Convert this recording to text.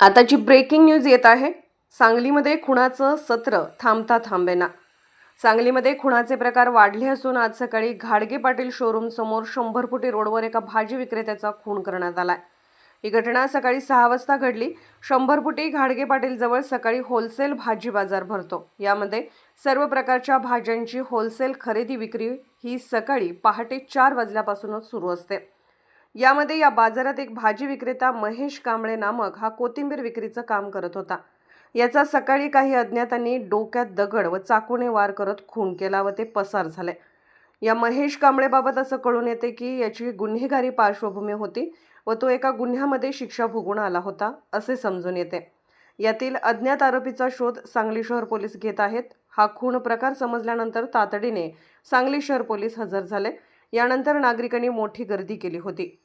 आताची breaking news येत आहे सांगलीमध्ये खुणाचं सत्र थांबता थांबेना. सांगलीमध्ये खुणाचे प्रकार वाढले असून आज सकाळी घाडगे पाटील शोरूम समोर शंभर फुटी रोडवर एका भाजी विक्रेत्याचा खून करण्यात आलाय. ही घटना सकाळी सहा वाजता घडली. शंभर फुटी घाडगे पाटील जवळ सकाळी होलसेल भाजी बाजार भरतो. यामध्ये सर्व प्रकारच्या भाज्यांची होलसेल खरेदी विक्री ही सकाळी पहाटे चार वाजल्यापासूनच सुरू असते. यामध्ये या बाजारात एक भाजी विक्रेता महेश कांबळे नामक हा कोथिंबीर विक्रीचं काम करत होता. याचा सकाळी काही अज्ञातांनी डोक्यात दगड व चाकूने वार करत खून केला व ते पसार झाले. या महेश कांबळेबाबत असं कळून येते की याची गुन्हेगारी पार्श्वभूमी होती व तो एका गुन्ह्यामध्ये शिक्षा भोगून आला होता असे समजून येते. यातील अज्ञात आरोपीचा शोध सांगली शहर पोलीस घेत आहेत. हा खून प्रकार समजल्यानंतर तातडीने सांगली शहर पोलीस हजर झाले. यानंतर नागरिकांनी मोठी गर्दी केली होती.